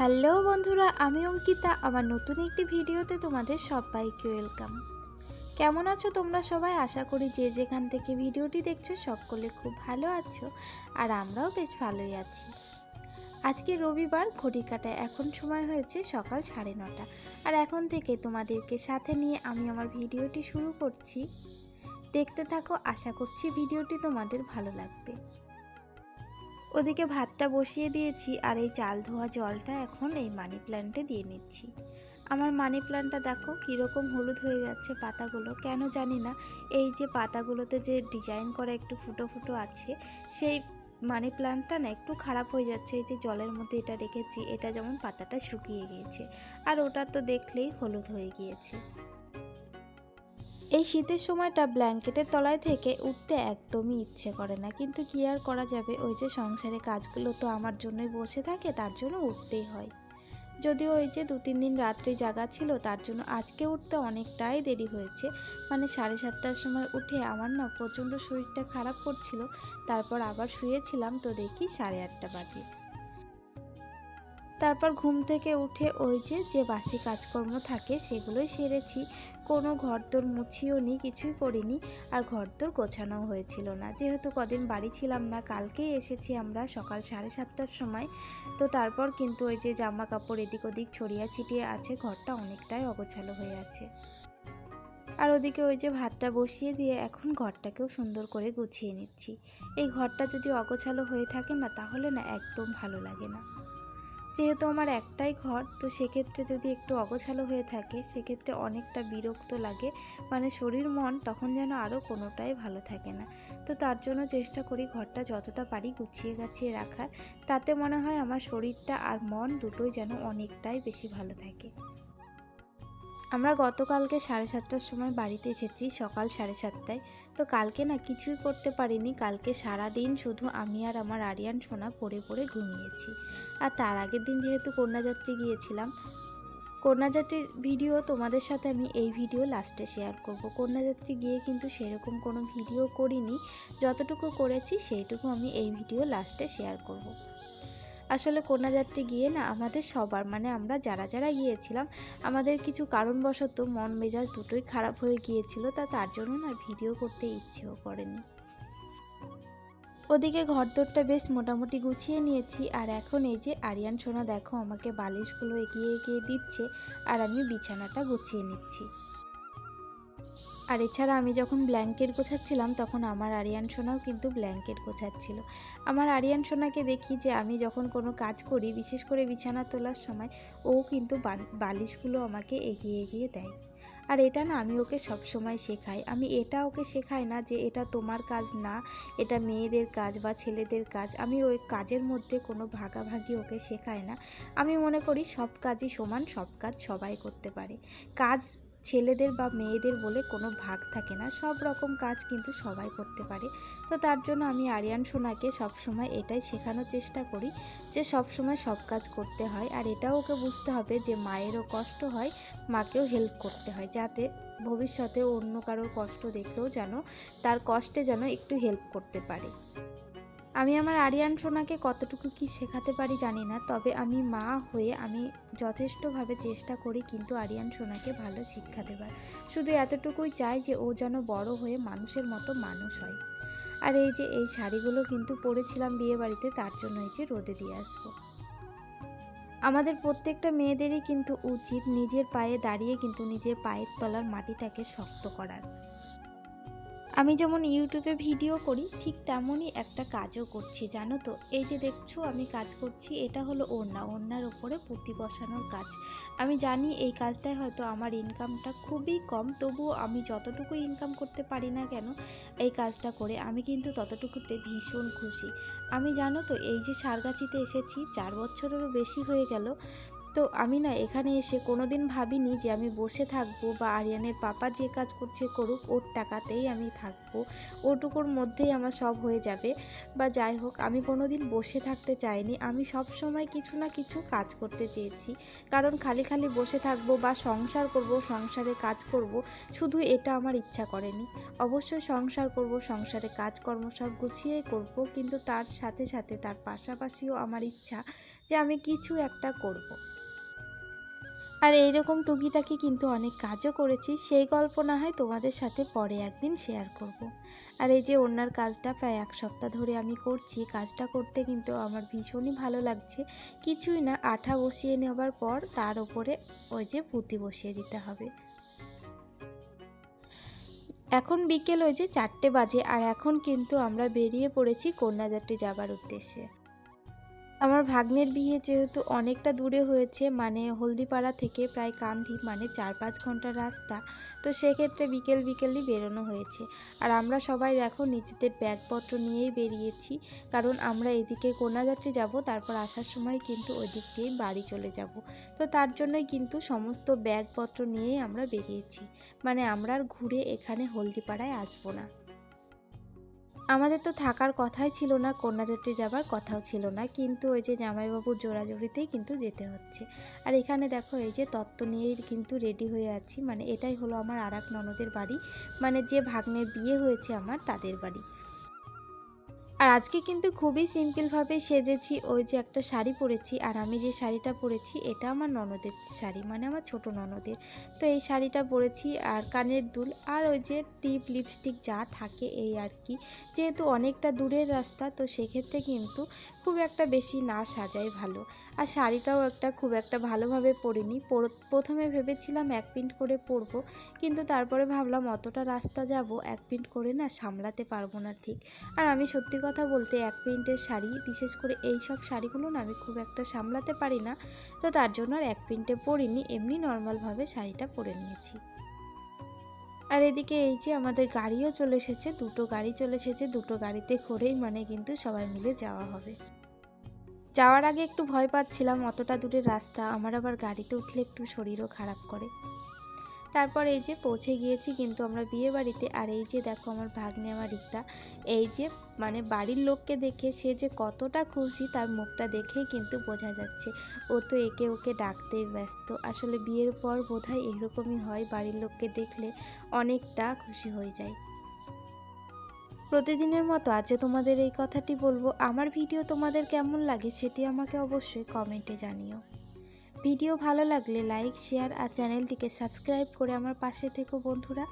Hello বন্ধুরা, আমি অঙ্কিতা। আমার নতুন একটি ভিডিওতে তোমাদের সবাইকে ওয়েলকাম। কেমন আছো তোমরা সবাই? আশা করি যে যেখান থেকে ভিডিওটি দেখছ সকলে খুব ভালো আছো আর আমরাও বেশ ভালোই আছি। আজকে রবিবার, ঘড়ি কাটায়। এখন সময় হয়েছে সকাল সাড়ে নটা। আর এখন থেকে তোমাদেরকে সাথে নিয়ে আমি আমার ভিডিওটি শুরু করছি। দেখতে থাকো, আশা করছি ভিডিওটি তোমাদের ভালো লাগবে। ওদিকে ভাতটা বসিয়ে দিয়েছি আর এই চাল ধোয়া জলটা এখন এই মানি প্ল্যান্টে দিয়ে নিচ্ছি। আমার মানি প্ল্যান্টটা দেখো কীরকম হলুদ হয়ে যাচ্ছে পাতাগুলো, কেন জানি না, এই যে পাতাগুলোতে যে ডিজাইন করা একটু ফুটো ফুটো আছে, সেই মানি প্ল্যান্টটা না একটু খারাপ হয়ে যাচ্ছে, এই যে জলের মধ্যে এটা রেখেছি, এটা যেমন পাতাটা শুকিয়ে গিয়েছে, আর ওটা তো দেখলেই হলুদ হয়ে গিয়েছে। এই শীতের সময়টা ব্ল্যাঙ্কেটের তলায় থেকে উঠতে একদমই ইচ্ছে করে না। কিন্তু কি আর করা যাবে? ওই যে সংসারে কাজগুলো তো আমার জন্যই বসে থাকে, তার জন্য উঠতেই হয়। যদিও ওই যে দু তিন দিন রাত্রি জাগা ছিল, তার জন্য আজকে উঠতে অনেকটাই দেরি হয়েছে। মানে সাড়ে সাতটার সময় উঠে আমার না প্রচণ্ড শরীরটা খারাপ করছিল, তারপর আবার শুয়েছিলাম, তো দেখি সাড়ে আটটা বাজে। তারপর ঘুম থেকে উঠে ওই যে যে বাসি কাজকর্ম থাকে সেগুলোই সেরেছি। কোনো ঘরদোর মুছিও নি, কিছুই করিনি। আর ঘর ঘরদোর গোছানোও হয়েছিল না। যেহেতু কদিন বাড়ি ছিলাম না, কালকেই এসেছি আমরা সকাল সাড়ে সাতটার সময়। তো তারপর কিন্তু ওই যে জামা কাপড় এদিক ওদিক ছড়িয়া ছিটিয়ে আছে, ঘরটা অনেকটাই অগোছালো হয়ে আছে। আর ওদিকে ওই যে ভাতটা বসিয়ে দিয়ে এখন ঘরটাকেও সুন্দর করে গুছিয়ে নিচ্ছি। এই ঘরটা যদি অগোছালো হয়ে থাকে না, তাহলে না একদম ভালো লাগে না। যেহেতু আমার একটাই ঘর, তো সেক্ষেত্রে যদি একটু অগোছালো হয়ে থাকে, সেক্ষেত্রে অনেকটা বিরক্ত লাগে। মানে শরীর, মন তখন যেন আরও কোনোটাই ভালো থাকে না। তো তার জন্য চেষ্টা করি ঘরটা যতটা পারি গুছিয়ে গাছিয়ে রাখার। তাতে মনে হয় আমার শরীরটা আর মন দুটোই যেন অনেকটাই বেশি ভালো থাকে। আমরা গতকালকে সাড়ে সাতটার সময় বাড়িতে এসেছি, সকাল সাড়ে সাতটায়। তো কালকে না কিছুই করতে পারিনি, কালকে সারা দিন শুধু আমি আর আমার আরিয়ান, সোনা পড়ে পড়ে ঘুমিয়েছি। আর তার আগের দিন যেহেতু কন্যাযাত্রী গিয়েছিলাম কন্যাযাত্রীর ভিডিও তোমাদের সাথে আমি এই ভিডিও লাস্টে শেয়ার করব। কন্যাযাত্রী গিয়ে কিন্তু সেরকম কোনো ভিডিও করিনি, যতটুকু করেছি সেইটুকু আমি এই ভিডিও লাস্টে শেয়ার করব। আসলে কন্যাযাত্রী গিয়ে না আমাদের সবার মানে আমরা যারা যারা গিয়েছিলাম, আমাদের কিছু কারণবশত মন মেজাজ দুটোই খারাপ হয়ে গিয়েছিল, তা তার জন্য না ভিডিও করতে ইচ্ছেও করেনি। ওদিকে ঘরদোরটা বেশ মোটামুটি গুছিয়ে নিয়েছি, আর এখন এই যে আরিয়ান সোনা দেখো আমাকে বালিশগুলো এগিয়ে এগিয়ে দিচ্ছে, আর আমি বিছানাটা গুছিয়ে নিচ্ছি। আর এছাড়া আমি যখন ব্ল্যাঙ্কেট গোছাচ্ছিলাম, তখন আমার আরিয়ান সোনাও কিন্তু ব্ল্যাঙ্কেট গোছাচ্ছিল। আমার আরিয়ান সোনাকে দেখি যে আমি যখন কোনো কাজ করি, বিশেষ করে বিছানা তোলার সময়, ও কিন্তু বালিশগুলো আমাকে এগিয়ে এগিয়ে দেয়। আর এটা না আমি ওকে সব সময় শেখাই। আমি এটা ওকে শেখাই না যে এটা তোমার কাজ না, এটা মেয়েদের কাজ বা ছেলেদের কাজ। আমি ওই কাজের মধ্যে কোনো ভাগাভাগি ওকে শেখাই না। আমি মনে করি সব কাজই সমান, সব কাজ সবাই করতে পারে। কাজ ছেলেদের বা মেয়েদের বলে কোনো ভাগ থাকে না। সব রকম কাজ কিন্তু সবাই করতে পারে। তো তার জন্য আমি আরিয়ান সোনাকে সবসময় এটাই শেখানোর চেষ্টা করি যে সবসময় সব কাজ করতে হয়। আর এটাও ওকে বুঝতে হবে যে মায়েরও কষ্ট হয়, মাকেও হেল্প করতে হয় যাতে ভবিষ্যতে অন্য কারোর কষ্ট দেখলেও যেন তার কষ্টে যেন একটু হেল্প করতে পারে। আমি আমার আরিয়ান সোনাকে কতটুকু কি শেখাতে পারি জানি না, তবে আমি মা হয়ে আমি যথেষ্টভাবে চেষ্টা করি কিন্তু আরিয়ান সোনাকে ভালো শিক্ষা দেবার। শুধু এতটুকুই চাই যে ও যেন বড় হয়ে মানুষের মতো মানুষ হয়। আর এই যে এই শাড়িগুলো কিন্তু পরেছিলাম বিয়ে বাড়িতে তার জন্য এই যে রোদে দিয়ে আসব। আমাদের প্রত্যেকটা মেয়েদেরই কিন্তু উচিত নিজের পায়ে দাঁড়িয়ে কিন্তু নিজের পায়ের তলার মাটিটাকে শক্ত করার। আমি যেমন ইউটিউবে ভিডিও করি, ঠিক তেমনই একটা কাজও করছি, জানো তো? এই যে দেখছ, আমি কাজ করছি, এটা হলো ওড়না। ওড়নার ওপরে পুঁতি বসানোর কাজ। আমি জানি এই কাজটায় হয়তো আমার ইনকামটা খুবই কম, তবুও আমি যতটুকু ইনকাম করতে পারি না কেন, এই কাজটা করে আমি কিন্তু ততটুকুতে ভীষণ খুশি। আমি জানো তো, এই যে সারগাছিতে এসেছি, চার বছরেরও বেশি হয়ে গেল তো আমি না এখানে এসে কোনো দিন ভাবিনি যে আমি বসে থাকব বা আরিয়ানের পাপা যে কাজ করছে করুক, ওর টাকাতেই আমি থাকব। ওটুকুর মধ্যেই আমার সব হয়ে যাবে। বা যাই হোক, আমি কোনো দিন বসে থাকতে চাইনি। আমি সব সময় কিছু না কিছু কাজ করতে চেয়েছি। কারণ খালি খালি বসে থাকব বা সংসার করব, সংসারে কাজ করব, শুধু এটা আমার ইচ্ছা করেনি। অবশ্যই সংসার করব, সংসারে কাজকর্ম সব গুছিয়েই করব, কিন্তু তার সাথে সাথে তার পাশাপাশিও আমার ইচ্ছা যে আমি কিছু একটা করব। আর এইরকম টুকিটাকি কিন্তু অনেক কাজও করেছি, সেই গল্প না হয় তোমাদের সাথে পরে একদিন শেয়ার করব। আর এই যে ওনার কাজটা প্রায় এক সপ্তাহ ধরে আমি করছি, কাজটা করতে কিন্তু আমার ভীষণই ভালো লাগছে। কিছুই না, আঠা বসিয়ে নেওয়ার পর তার উপরে ওই যে পুঁতি বসিয়ে দিতে হবে। এখন বিকেল ওই যে চারটে বাজে, আর এখন কিন্তু আমরা বেরিয়ে পড়েছি কন্যাযাত্রী যাবার উদ্দেশ্যে। আমার ভাগ্নের বিয়ে যেহেতু অনেকটা দূরে হয়েছে মানে হলদিপাড়া থেকে প্রায় কান্ধি মানে চার পাঁচ ঘণ্টার রাস্তা, তো সেক্ষেত্রে বিকেল বিকেলই বেরোনো হয়েছে। আর আমরা সবাই দেখো নিজেদের ব্যাগপত্র নিয়েই বেরিয়েছি, কারণ আমরা এদিকে কন্যাযাত্রী যাব, তারপর আসার সময় কিন্তু ওই দিক দিয়েই বাড়ি চলে যাব। তো তার জন্যই কিন্তু সমস্ত ব্যাগপত্র নিয়েই আমরা বেরিয়েছি মানে আমরা আর ঘুরে এখানে হলদিপাড়ায় আসব না। আমাদের তো থাকার কথাই ছিল না কন্যাযাত্রী যাবার কথাও ছিল না, কিন্তু ওই যে জামাইবাবুর জোড়াজোড়িতেই কিন্তু যেতে হচ্ছে। আর এখানে দেখো, এই যে তত্ত্ব নিয়েই কিন্তু রেডি হয়ে আছি মানে এটাই হলো আমার আর এক ননদের বাড়ি মানে যে ভাগ্নের বিয়ে হয়েছে আমার, তাদের বাড়ি। আর আজকে কিন্তু খুবই সিম্পলভাবে সেজেছি, ওই যে একটা শাড়ি পরেছি আর আমি যে শাড়িটা পরেছি এটা আমার ননদের শাড়ি মানে আমার ছোট ননদের। তো এই শাড়িটা পরেছি আর কানের দুল আর ওই যে টিপ লিপস্টিক যা থাকে এই আর কি। যেহেতু অনেকটা দূরের রাস্তা, তো সেক্ষেত্রে কিন্তু খুব একটা বেশি না সাজাই ভালো। আর শাড়িটাও একটা খুব একটা ভালোভাবে পরিনি। প্রথমে ভেবেছিলাম এক প্রিন্ট করে পরবো, কিন্তু তারপরে ভাবলাম অতটা রাস্তা যাব, এক প্রিন্ট করে না সামলাতে পারব না ঠিক। আর আমি সত্যি কথা বলতে এক প্রিন্টের শাড়ি, বিশেষ করে এই সব শাড়িগুলো না আমি খুব একটা সামলাতে পারি না। তো তার জন্য আর এক প্রিন্টে পরিনি, এমনি নর্মালভাবে শাড়িটা পরে নিয়েছি। আর এদিকে এই যে আমাদের গাড়িও চলে এসেছে, দুটো গাড়ি চলে এসেছে, দুটো গাড়িতে করেই মানে কিন্তু সবাই মিলে যাওয়া হবে। যাওয়ার আগে একটু ভয় পাচ্ছিলাম, অতটা দূরের রাস্তা, আমার আবার গাড়িতে উঠলে একটু শরীরও খারাপ করে। তারপর এই যে পৌঁছে গিয়েছি কিন্তু আমরা বিয়ে বাড়িতে। আর এই যে দেখো আমার ভাগ্নে, আমার রিক্তা, এই যে মানে বাড়ির লোককে দেখে সে যে কতটা খুশি তার মুখটা দেখেই কিন্তু বোঝা যাচ্ছে। ও তো একে ওকে ডাকতেই ব্যস্ত। আসলে বিয়ের পর বোধহয় এরকমই হয়, বাড়ির লোককে দেখলে অনেকটা খুশি হয়ে যায়। প্রতিদিনের মতো আজকে তোমাদের এই কথাটি বলব। আমার ভিডিও তোমাদের কেমন লাগে সেটি আমাকে অবশ্যই কমেন্টে জানিও। ভিডিও ভালো লাগলে লাইক, শেয়ার আর চ্যানেলটিকে সাবস্ক্রাইব করে আমার পাশে থেকো বন্ধুরা।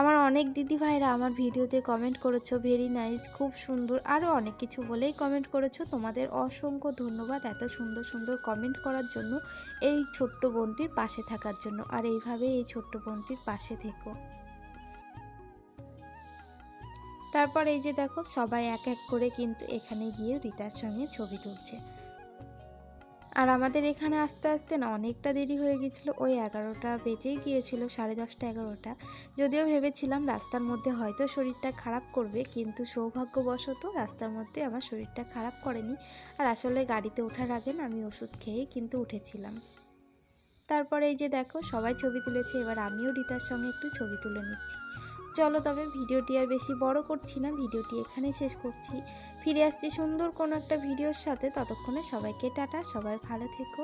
আমার অনেক দিদি ভাইরা আমার ভিডিওতে কমেন্ট করেছ ভেরি নাইস খুব সুন্দর। আরও অনেক কিছু বলেই কমেন্ট করেছ। তোমাদের অসংখ্য ধন্যবাদ এত সুন্দর সুন্দর কমেন্ট করার জন্য এই ছোট্ট বোনটির পাশে থাকার জন্য। আর এইভাবে এই ছোট্ট বোনটির পাশে থেকো। তারপর এই যে দেখো, সবাই এক এক করে কিন্তু এখানে গিয়ে রিতার সঙ্গে ছবি তুলছে। আর আমাদের এখানে আসতে আসতে না অনেকটা দেরি হয়ে গেছিল। ওই এগারোটা বেজেই গিয়েছিল, সাড়ে দশটা এগারোটা। যদিও ভেবেছিলাম রাস্তার মধ্যে হয়তো শরীরটা খারাপ করবে, কিন্তু সৌভাগ্যবশত রাস্তার মধ্যে আমার শরীরটা খারাপ করেনি। আর আসলে গাড়িতে ওঠার আগে না আমি ওষুধ খেয়ে কিন্তু উঠেছিলাম। তারপরে এই যে দেখো, সবাই ছবি তুলেছে, এবার আমিও রিতার সঙ্গে একটু ছবি তুলে নিচ্ছি। চলো তবে ভিডিওটি আর বেশি বড় করছি না, ভিডিওটি এখানে শেষ করছি। ফিরে আসছি সুন্দর কোনো একটা ভিডিওর সাথে, ততক্ষণে সবাইকে টাটা, সবাই ভালো থেকো।